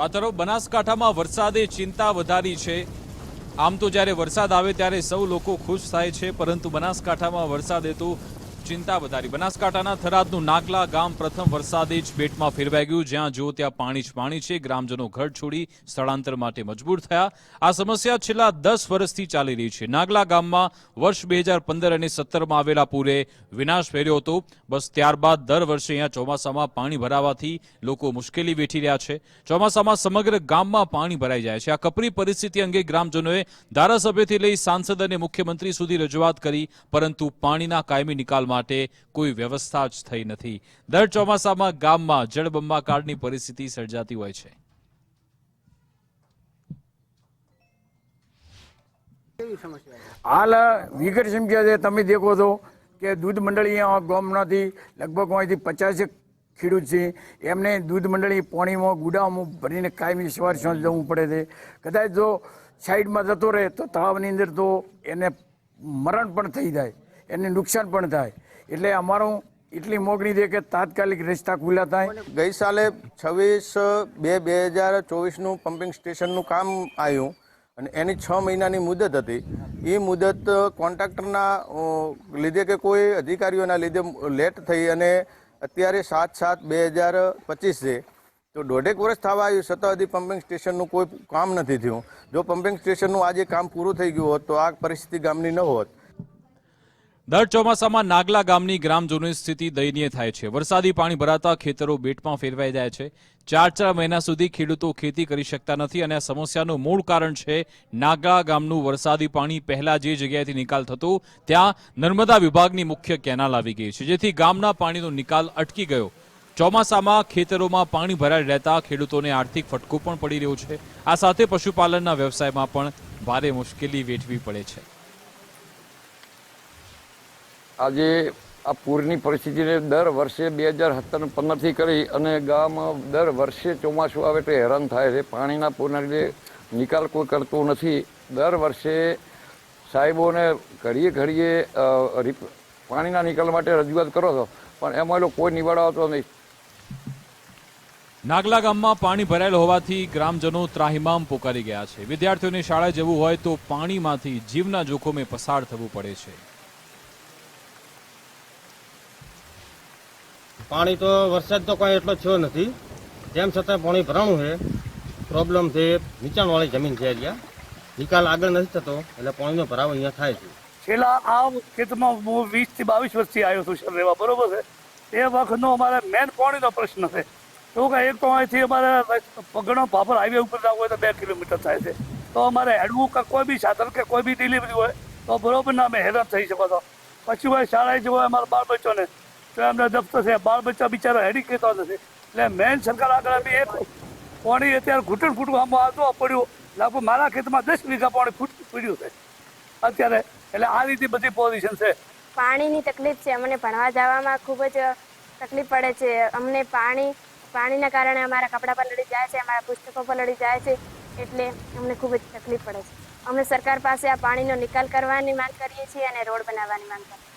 તો આ તરફ બનાસકાંઠામાં વરસાદે ચિંતા વધારી છે. આમ તો જ્યારે વરસાદ આવે ત્યારે સૌ લોકો ખુશ થાય છે, પરંતુ બનાસકાંઠામાં વરસાદે તો ચિંતા વધારી. બનાસકાંઠાના થરાદનું નાગલા ગામ પ્રથમ વરસાદે જ બેટમાં ફેરવાઈ ગયું. જ્યાં જો ત્યાં પાણી જ પાણી છે. ગ્રામજનો ઘર છોડી સ્થળાંતર માટે મજબૂર થયા. આ સમસ્યા છેલ્લા દસ વર્ષથી ચાલી રહી છે. નાગલા ગામમાં વર્ષ બે અને સત્તરમાં આવેલા પૂરે વિનાશ ફેર્યો હતો. બસ ત્યારબાદ દર વર્ષે અહીંયા ચોમાસામાં પાણી ભરાવાથી લોકો મુશ્કેલી વેઠી રહ્યા છે. ચોમાસામાં સમગ્ર ગામમાં પાણી ભરાઈ જાય છે. આ કપરી પરિસ્થિતિ અંગે ગ્રામજનોએ ધારાસભ્યથી લઈ સાંસદ અને મુખ્યમંત્રી સુધી રજૂઆત કરી, પરંતુ પાણીના કાયમી નિકાલ માટે કોઈ વ્યવસ્થા જ થઈ નથી. દર ચોમાસામાં ગામમાં જળબંબાકારની પરિસ્થિતિ સર્જાતી હોય છે. હાલ, વિગત સમજ્યા છે તમે દેખો છો કે દૂધ મંડળી ગામમાંથી લગભગ અહીંથી પચાસ ખેડૂત છે. એમને દૂધ મંડળી પાણીમાં ગુડામાં ભરીને કાયમી સવાર સાંજ જવું પડે છે. કદાચ જો સાઈડમાં જતો રહે તો તળાવની અંદર તો એને મરણ પણ થઈ જાય. એને નુકસાન પણ થાય. એટલે અમારું એટલી મોગણી છે કે તાત્કાલિક રસ્તા ખુલ્લા થાય. ગઈ સાલે છવ્વીસ બે બે હજાર ચોવીસનું પમ્પિંગ સ્ટેશનનું કામ આવ્યું અને એની છ મહિનાની મુદત હતી. એ મુદત કોન્ટ્રાક્ટરના લીધે કે કોઈ અધિકારીઓના લીધે લેટ થઈ અને અત્યારે સાત સાત બે હજાર પચીસ છે. તો દોઢેક વર્ષ થવા આવ્યું, છતાં હજી પમ્પિંગ સ્ટેશનનું કોઈ કામ નથી થયું. જો પમ્પિંગ સ્ટેશનનું આજે કામ પૂરું થઈ ગયું હોત તો આ પરિસ્થિતિ ગામની ન હોત. દર ચોમાસામાં નાગલા ગામની ગ્રામજનોની સ્થિતિ દયનીય થાય છે. વરસાદી પાણી ભરાતા ખેતરો બેટમાં ફેરવાઈ જાય છે. ચાર ચાર મહિના સુધી ખેડૂતો ખેતી કરી શકતા નથી અને આ સમસ્યાનું મૂળ કારણ છે નાગલા ગામનું વરસાદી પાણી પહેલા જે જગ્યાએથી નિકાલ થતો, ત્યાં નર્મદા વિભાગની મુખ્ય કેનાલ આવી ગઈ છે, જેથી ગામના પાણીનો નિકાલ અટકી ગયો. ચોમાસામાં ખેતરોમાં પાણી ભરાઈ રહેતા ખેડૂતોને આર્થિક ફટકો પણ પડી રહ્યો છે. આ સાથે પશુપાલનના વ્યવસાયમાં પણ ભારે મુશ્કેલી વેઠવી પડે છે. આજે આ પૂરની પરિસ્થિતિને દર વર્ષે બે હજાર સત્તર પંદરથી કરી અને ગામમાં દર વર્ષે ચોમાસું આવે તો હેરાન થાય છે. પાણીના પૂરના લીધે નિકાલ કોઈ કરતું નથી. દર વર્ષે સાહેબોને ઘડીએ ઘડીએ પાણીના નિકાલ માટે રજૂઆત કરો છો, પણ એમાં લોકો કોઈ નિવાડો આવતો નહીં. નાગલા ગામમાં પાણી ભરાયેલ હોવાથી ગ્રામજનો ત્રાહિમામ પોકારી ગયા છે. વિદ્યાર્થીઓને શાળા જવું હોય તો પાણીમાંથી જીવના જોખમે પસાર થવું પડે છે. પાણી તો વરસાદ તો કોઈ એટલો થયો નથી. તેમ છતાં પાણી ભરાણું છે. પ્રોબ્લેમ છે નીચાણવાળી જમીન છે અહીંયા નિકાલ આગળ નથી થતો, એટલે પાણીનો ભરાવો અહીંયા થાય છે. છેલ્લા આ ખેતમાં હું વીસથી બાવીસ વર્ષથી આવ્યો છું સર રહેવા, બરોબર છે? એ વખતનો અમારે મેન પાણીનો પ્રશ્ન છે. તો કે એક તો અહીંથી અમારે પગનો ભાભર હાઈવે ઉપર જવું હોય તો બે કિલોમીટર થાય છે. તો અમારે હેડવું કે કોઈ બી સાધન કે કોઈ બી ડિલિવરી હોય, તો બરોબર ના અમે હેરાન થઈ શકો છો પછી હોય શાળાએ જવું હોય અમારા બાળ બચ્ચોને તો એમને દફતર છે, બાળ બચ્ચા બિચારા હેડી કહેતા નથી એટલે મેન સરકાર આગળ અમે એ પાણી અત્યારે ઘૂંટણ ફૂટવું આમાં આવતો પડ્યું. લાગુ મારા ખેતમાં દસ વીઘા પાણી ફૂટ પડ્યું છે. અત્યારે એટલે આ રીતે બધી પોઝિશન છે. પાણીની તકલીફ છે, અમને ભણવા જવામાં ખૂબ જ તકલીફ પડે છે. અમને પાણી, પાણીના કારણે અમારા કપડાં પર લડી જાય છે, અમારા પુસ્તકો પર લડી જાય છે, એટલે અમને ખૂબ જ તકલીફ પડે છે. અમે સરકાર પાસે આ પાણીનો નિકાલ કરવાની માંગ કરીએ છીએ અને રોડ બનાવવાની માંગ કરીએ